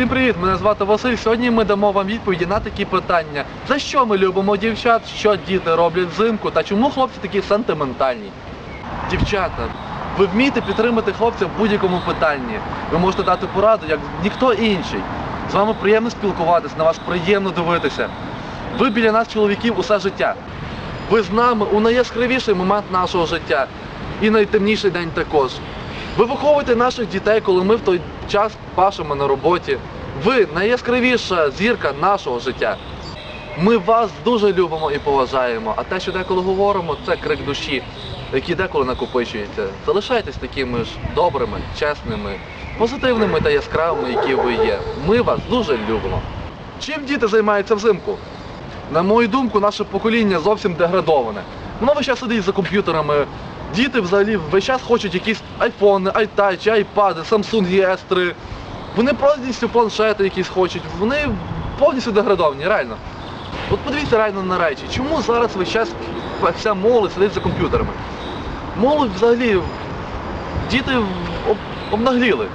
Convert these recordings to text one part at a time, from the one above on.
Всім привіт! Мене звати Василь. Сьогодні ми дамо вам відповіді на такі питання. За що ми любимо дівчат, що діти роблять взимку та чому хлопці такі сентиментальні? Дівчата, ви вмієте підтримати хлопця в будь-якому питанні. Ви можете дати пораду, як ніхто інший. З вами приємно спілкуватися, на вас приємно дивитися. Ви біля нас, чоловіків, усе життя. Ви з нами у найяскравіший момент нашого життя і найтемніший день також. Ви виховуєте наших дітей, коли ми в той час пашемо на роботі. Ви найяскравіша зірка нашого життя. Ми вас дуже любимо і поважаємо, а те, що деколи говоримо, це крик душі, який деколи накопичується. Залишайтесь такими ж добрими, чесними, позитивними та яскравими, які ви є. Ми вас дуже любимо. Чим діти займаються взимку? На мою думку, наше покоління зовсім деградоване. Воно весь час сидить за комп'ютерами. Діти взагалі весь час хочуть якісь айфони, айтачі, айпади, Samsung S3. Вони повністю планшети якісь хочуть. Вони повністю деградовані, реально. От подивіться реально на речі. Чому зараз весь час вся молодь сидить за комп'ютерами? Молодь взагалі, діти об- обнагліли.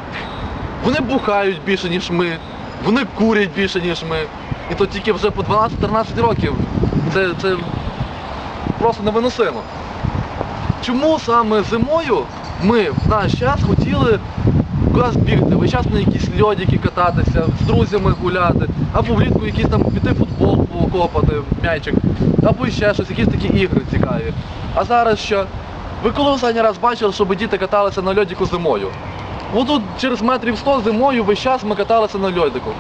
Вони бухають більше, ніж ми, вони курять більше, ніж ми. І то тільки вже по 12-13 років. Це, це просто невиносимо. Чому саме зимою ми в наш час хотіли кудись бігти, весь час на якісь льодики кататися, з друзями гуляти, або влітку якийсь там піти футбол покопати, м'ячик, або ще щось, якісь такі ігри цікаві. А зараз що? Ви коли останній раз бачили, щоб діти каталися на льодику зимою? Отут через метрів 100 зимою весь час ми каталися на льодику.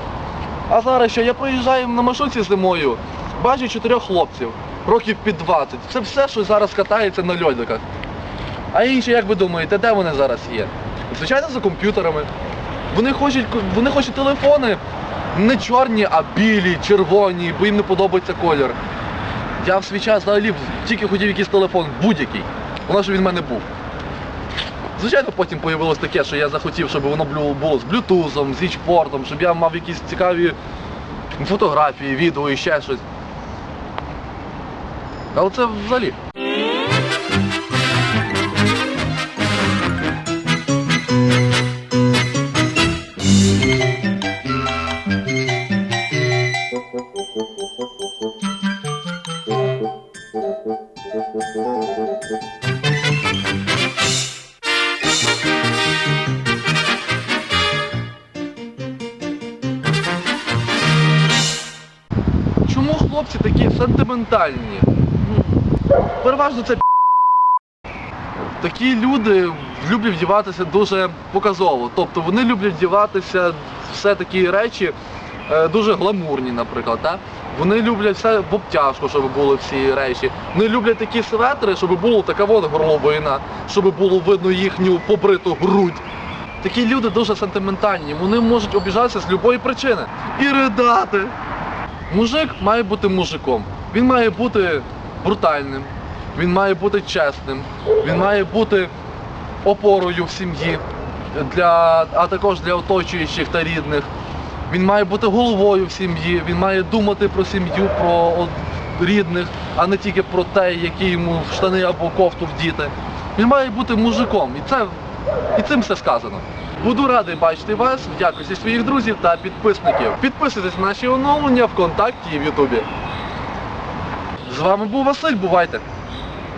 А зараз що? Я проїжджаю на маршрутці зимою, бачу чотирьох хлопців, років під 20. Це все, що зараз катається на льодиках. А інші, як ви думаєте, де вони зараз є? Звичайно, за комп'ютерами. Вони хочуть, вони хочуть телефони не чорні, а білі, червоні, бо їм не подобається колір. Я в свій час взагалі тільки хотів якийсь телефон, будь-який. Воно щоб він в мене був. Звичайно, потім з'явилось таке, що я захотів, щоб воно було- з блютузом, з ічпортом, щоб я мав якісь цікаві фотографії, відео і ще щось. Але це взагалі. Чому хлопці такі сентиментальні? Переважно це такі люди люблять вдіватися дуже показово. Тобто вони люблять вдіватися все такі речі е, дуже гламурні, наприклад. Так? Вони люблять все в обтяжку, щоб були всі речі. Вони люблять такі светри, щоб була така от горловина, щоб було видно їхню побриту грудь. Такі люди дуже сентиментальні, вони можуть обіжатися з будь-якої причини і ридати. Мужик має бути мужиком. Він має бути брутальним, він має бути чесним, він має бути опорою в сім'ї, для, а також для оточуючих та рідних. Він має бути головою в сім'ї, він має думати про сім'ю, про рідних, а не тільки про те, які йому штани або кофту вдіти. Він має бути мужиком. І це і цим все сказано. Буду радий бачити вас в якості своїх друзів та підписників. Підписуйтесь на наші оновлення ВКонтакті і в Ютубі. З вами був Василь, бувайте!